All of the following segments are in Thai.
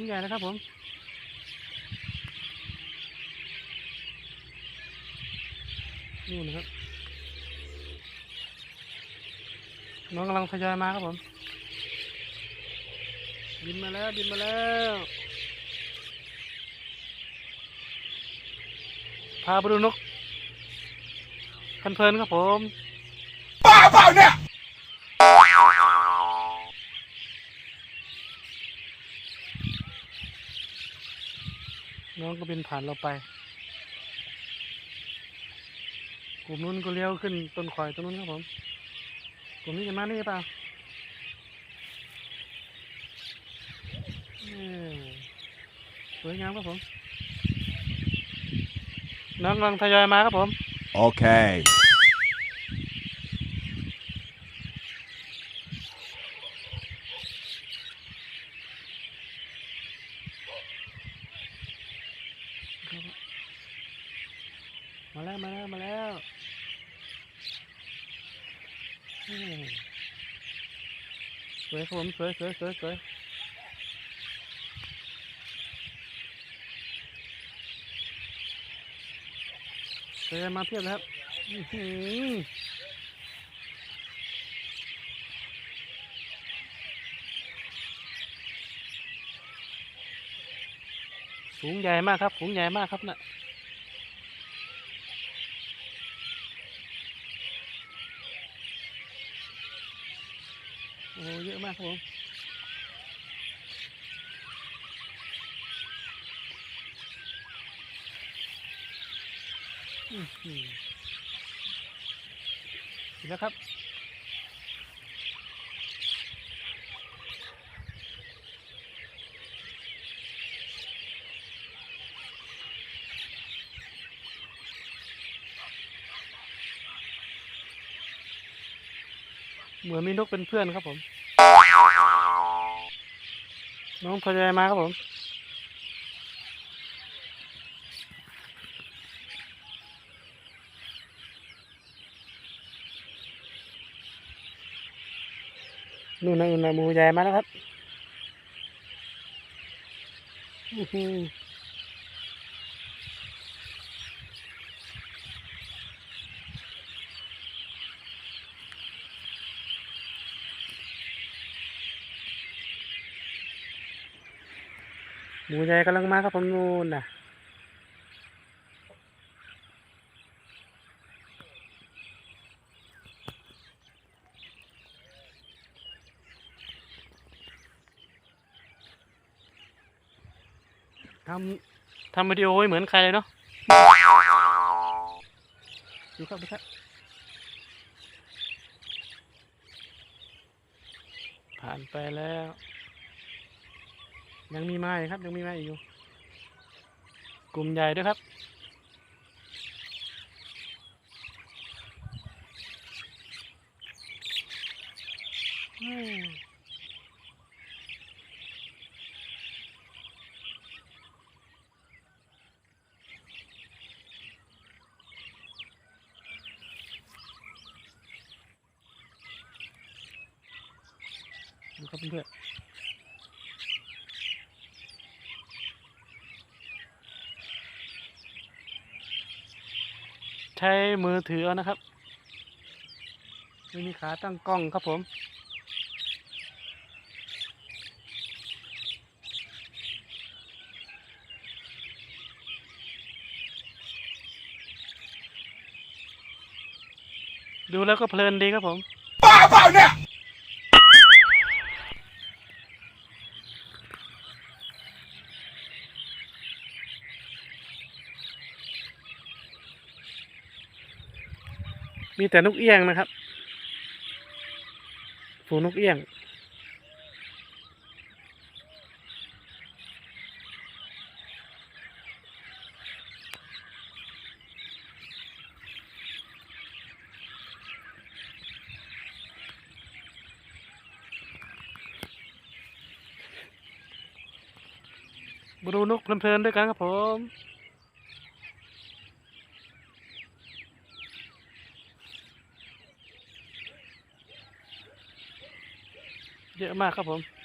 งใหญ่นะครับผมนู่นนะครับน้องกำลังทยอยมาครับผม บินมาแล้วบินมาแล้ว พาไปดูนกเพลินๆครับผม บ้าเปล่าเนี่ย น้องก็บินผ่านเราไป กลุ่มนู้นก็เลี้ยวขึ้นต้นข่อยต้นนู้นครับผม กลุ่มนี้จะมานี่เปล่าเออสวยงามครับผม น้องกำลังทยอยมาครับผม โอเคแล้วมาแล้วมาแล้วอืม สวยครับผมสวยสวยสวยสวยเจอมาเพียบแล้วครับอื้อหือฝูงใหญ่มากครับฝูงใหญ่มากครับน่ะอ้เยอะมากครับ ผมอื้อหือเห็นแล้วครับเหมือนมีนกเป็นเพื่อนครับผม น้องพยายมาครับผมนู่นนะนู่นนะหมูใหญ่มาแล้วครับ หมูใหญ่กำลังมาครับผมนู่นน่ะทำทำวิดีโอเหมือนใครเลยเนาะดูครับดูครับผ่านไปแล้ว ยังมีไมาอีกครับ ยังมีไมาอีกอยู่ กลุ่มใหญ่ด้วยครับดูครับเพื่อนๆ ใช้มือถือนะครับไม่มีขาตั้งกล้องครับผม ดูแล้วก็เพลินดีครับผมบ้าเปล่าเนี่ย มีแต่นกเอี้ยงนะครับฝูงนกเอี้ยง มาดูนกเพลินๆด้วยกันครับผม เยอะ มากครับผม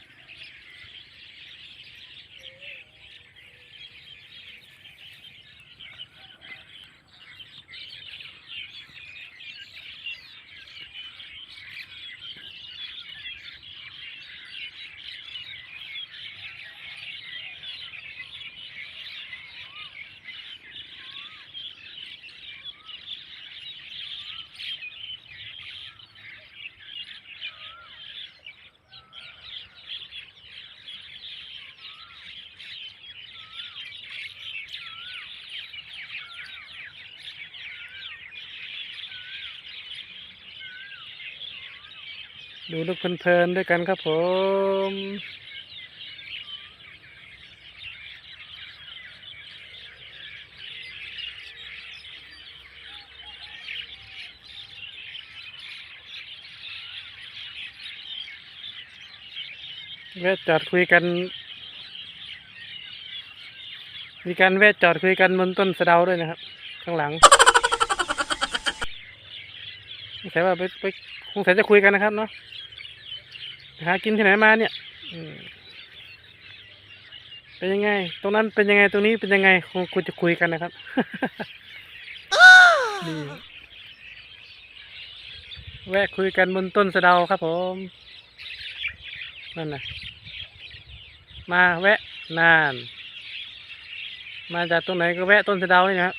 ดูนกเพลินๆด้วยกันครับผม แวะจอดคุยกัน มีการแวะจอดคุยกันบนต้นสะเดาด้วยนะครับ ข้างหลังสงสัยว่าไปไปคงสัยจะคุยกันนะครับเนาะ หากินที่ไหนมาเนี่ยอืมเป็นยังไง ตรงนั้นเป็นยังไงตรงนี้เป็นยังไงคงควรจะคุยกันนะครับนี่แวะคุยกันบนต้นสะเดาครับผม นั่นนะมาแวะนาน มาจากตรงไหนก็แวะต้นสะเดานี่นะครับ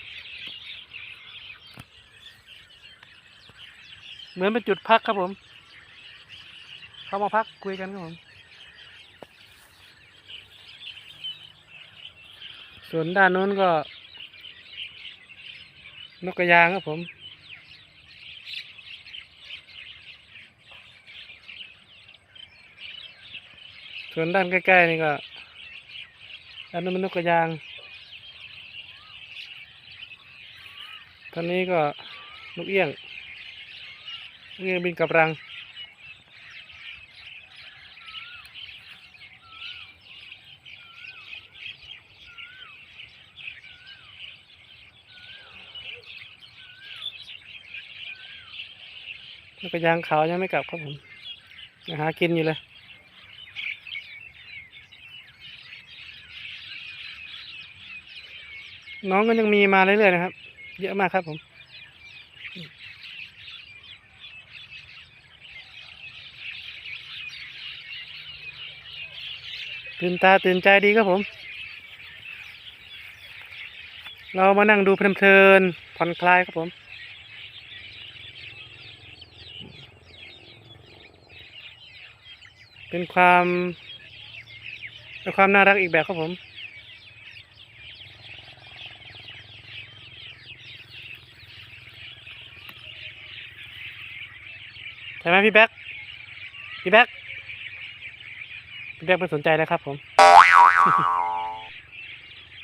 เหมือนเป็นจุดพักครับผม เข้ามาพักคุยกันครับผมส่วนด้านโน้นก็ นกกระยางครับผมส่วนด้านใกล้ๆนี่ก็ด้านนู้นเป็นนกกระยางตอนนี้ก็นกเอี้ยงนกเอี้ยงบินกับรัง นกกระยางขาวยังไม่กลับครับผมยังหากินอยู่เลย น้องก็ยังมีมาเรื่อยๆนะครับ เยอะมากครับผมตื่นตาตื่นใจดีครับผม เรามานั่งดูเพลินๆผ่อนคลายครับผม เป็นความเป็นความน่ารักอีกแบบครับผม ใช่ไหมพี่แบ๊กพี่แบ๊กพี่แบ๊กไม่สนใจแล้วครับผม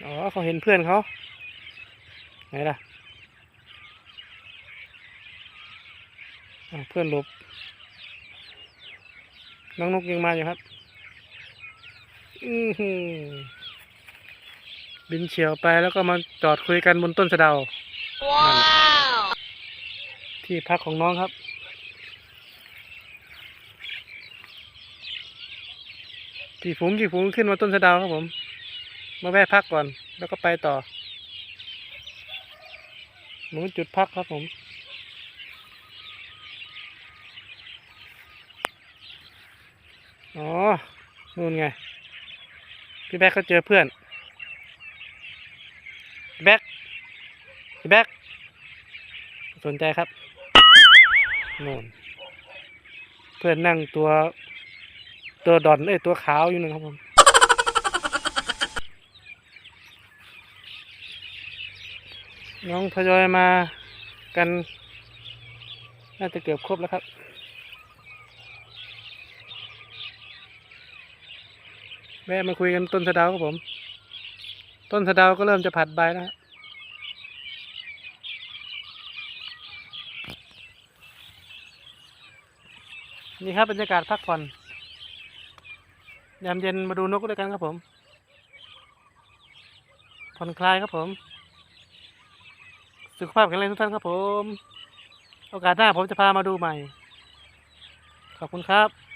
อ๋อเขาเห็นเพื่อนเขาไหนล่ะ เพื่อนลบ น้องนกยังมาอยู่ครับ อือบินเฉียวไปแล้วก็มาจอดคุยกันบนต้นสะเดาว ที่พักของน้องครับ กี่ฝูงกี่ฝูงขึ้นมาต้นสะเดาวครับผม มาแวะพักก่อน แล้วก็ไปต่อหนูจุดพักครับผม อ๋อ นู่นไง พี่แบ๊กเขาเจอเพื่อนพี่แบ๊กพี่แบ๊กสนใจครับนู่นเพื่อนนั่งตัว ตัวดอนเอ้ยตัวขาวอยู่หนึ่งครับผมน้องทยอยมากัน น่าจะเกือบครบแล้วครับ แวะมาคุยกันต้นสะเดาวครับผม ต้นสะเดาวก็เริ่มจะผัดใบแล้วนี่ครับบรรยากาศพักผ่อนยามเย็นมาดูนกด้วยกันครับผมผ่อนคลายครับผม สุขภาพแข็งแรงทุกท่านครับผม โอกาสหน้าผมจะพามาดูใหม่ ขอบคุณครับ